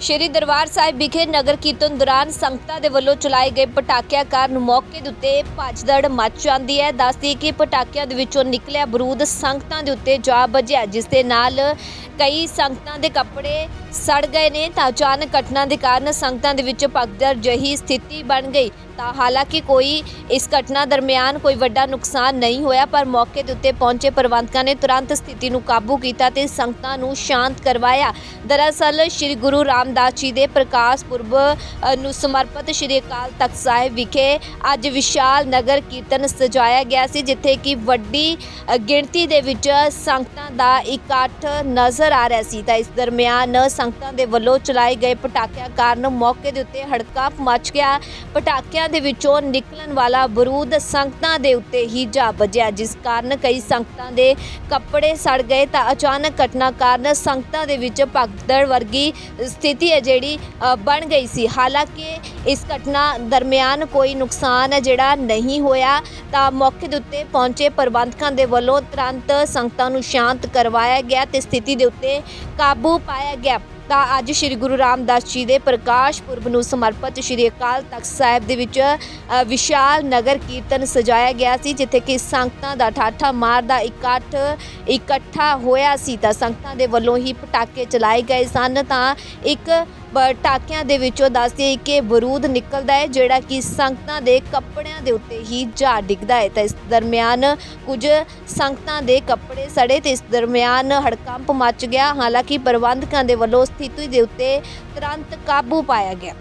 ਸ਼੍ਰੀ ਦਰਬਾਰ ਸਾਹਿਬ ਵਿਖੇ ਨਗਰ ਕੀਰਤਨ ਦੌਰਾਨ ਸੰਗਤਾਂ ਦੇ ਵੱਲੋਂ ਚਲਾਏ ਗਏ ਪਟਾਕਿਆਂ ਕਾਰਨ ਮੌਕੇ ਦੇ ਉੱਤੇ ਭੱਜਦੜ ਮਚ ਜਾਂਦੀ ਹੈ। ਦੱਸਦੀ ਕਿ ਪਟਾਕਿਆਂ ਦੇ ਵਿੱਚੋਂ ਨਿਕਲਿਆ ਬਰੂਦ ਸੰਗਤਾਂ ਦੇ ਉੱਤੇ ਜਾ ਵੱਜਿਆ, ਜਿਸ ਦੇ ਨਾਲ ਕਈ ਸੰਗਤਾਂ ਦੇ ਕੱਪੜੇ ਸੜ ਗਏ ਨੇ ਤਾਂ ਅਚਾਨਕ ਘਟਨਾ ਦੇ ਕਾਰਨ ਸੰਗਤਾਂ ਦੇ ਵਿੱਚ ਭਗਦੜ ਜਹੀ ਸਥਿਤੀ ਬਣ ਗਈ। ਤਾਂ ਹਾਲਾਂਕਿ ਕੋਈ ਇਸ ਘਟਨਾ ਦਰਮਿਆਨ ਕੋਈ ਵੱਡਾ ਨੁਕਸਾਨ ਨਹੀਂ ਹੋਇਆ, ਪਰ ਮੌਕੇ ਦੇ ਉੱਤੇ ਪਹੁੰਚੇ ਪ੍ਰਬੰਧਕਾਂ ਨੇ ਤੁਰੰਤ ਸਥਿਤੀ ਨੂੰ ਕਾਬੂ ਕੀਤਾ ਤੇ ਸੰਗਤਾਂ ਨੂੰ ਸ਼ਾਂਤ ਕਰਵਾਇਆ। ਦਰਅਸਲ, ਸ੍ਰੀ ਗੁਰੂ ਰਾਮਦਾਸ ਜੀ ਦੇ ਪ੍ਰਕਾਸ਼ ਪੁਰਬ ਨੂੰ ਸਮਰਪਿਤ ਸ੍ਰੀ ਅਕਾਲ ਤਖਤ ਸਾਹਿਬ ਵਿਖੇ ਅੱਜ ਵਿਸ਼ਾਲ ਨਗਰ ਕੀਰਤਨ ਸਜਾਇਆ ਗਿਆ ਸੀ, ਜਿੱਥੇ ਕਿ ਵੱਡੀ ਗਿਣਤੀ ਦੇ ਵਿੱਚ ਸੰਗਤਾਂ ਦਾ ਇਕੱਠ ਨਜ਼ਰ ਆ ਰਿਹਾ ਸੀ ਤਾਂ ਇਸ ਦਰਮਿਆਨ ਸੰਗਤਾਂ ਦੇ ਵੱਲੋਂ ਚਲਾਏ ਗਏ ਪਟਾਕਿਆਂ ਕਾਰਨ ਮੌਕੇ ਦੇ ਉੱਤੇ ਹੜਕੰਪ ਮਚ ਗਿਆ। ਪਟਾਕਿਆਂ ਦੇ ਵਿੱਚੋਂ ਨਿਕਲਣ ਵਾਲਾ ਬਰੂਦ ਸੰਗਤਾਂ ਦੇ ਉੱਤੇ ਹੀ ਜਾ ਵੱਜਿਆ, ਜਿਸ ਕਾਰਨ ਕਈ ਸੰਗਤਾਂ ਦੇ ਕੱਪੜੇ ਸੜ ਗਏ ਤਾਂ ਅਚਾਨਕ ਘਟਨਾ ਕਾਰਨ ਸੰਗਤਾਂ ਦੇ ਵਿੱਚ ਭਗਦੜ ਵਰਗੀ ਸਥਿਤੀ ਹੈ ਜਿਹੜੀ ਬਣ ਗਈ ਸੀ। ਹਾਲਾਂਕਿ ਇਸ ਘਟਨਾ ਦਰਮਿਆਨ ਕੋਈ ਨੁਕਸਾਨ ਹੈ ਜਿਹੜਾ ਨਹੀਂ ਹੋਇਆ, ਤਾਂ ਮੌਕੇ ਦੇ ਉੱਤੇ ਪਹੁੰਚੇ ਪ੍ਰਬੰਧਕਾਂ ਦੇ ਵੱਲੋਂ ਤੁਰੰਤ ਸੰਗਤਾਂ ਨੂੰ ਸ਼ਾਂਤ ਕਰਵਾਇਆ ਗਿਆ ਤੇ ਸਥਿਤੀ ਦੇ ਉੱਤੇ ਕਾਬੂ ਪਾਇਆ ਗਿਆ। ਤਾਂ ਅੱਜ ਸ੍ਰੀ ਗੁਰੂ ਰਾਮਦਾਸ ਜੀ ਦੇ ਪ੍ਰਕਾਸ਼ ਪੁਰਬ ਨੂੰ ਸਮਰਪਿਤ ਸ੍ਰੀ ਅਕਾਲ ਤਖਤ ਸਾਹਿਬ ਦੇ ਵਿੱਚ ਵਿਸ਼ਾਲ ਨਗਰ ਕੀਰਤਨ ਸਜਾਇਆ ਗਿਆ ਸੀ, ਜਿੱਥੇ ਕਿ ਸੰਗਤਾਂ ਦਾ ਠਾਠਾ ਮਾਰ ਦਾ ਇਕੱਠ, ਇਕੱਠਾ ਹੋਇਆ ਸੀ। ਤਾਂ ਸੰਗਤਾਂ ਦੇ ਵੱਲੋਂ ਹੀ ਪਟਾਕੇ ਚਲਾਏ ਗਏ ਸਨ। ਤਾਂ ਇੱਕ ਪਟਾਕਿਆਂ ਦੇ ਵਿੱਚੋਂ ਦੱਸਦੇ ਕਿ ਬਰੂਦ ਨਿਕਲਦਾ ਹੈ, ਜਿਹੜਾ ਕਿ ਸੰਗਤਾਂ ਦੇ ਕੱਪੜਿਆਂ ਦੇ ਉੱਤੇ ਹੀ ਜਾ ਡਿੱਗਦਾ ਹੈ। ਤਾਂ ਇਸ ਦਰਮਿਆਨ ਕੁਝ ਸੰਗਤਾਂ ਦੇ ਕੱਪੜੇ ਸੜੇ ਤੇ ਇਸ ਦਰਮਿਆਨ ਹੜਕੰਪ ਮਚ ਗਿਆ। ਹਾਲਾਂਕਿ ਪ੍ਰਬੰਧਕਾਂ ਦੇ ਵੱਲੋਂ ਸਥਿਤੀ ਦੇ ਉੱਤੇ ਤੁਰੰਤ ਕਾਬੂ ਪਾਇਆ ਗਿਆ।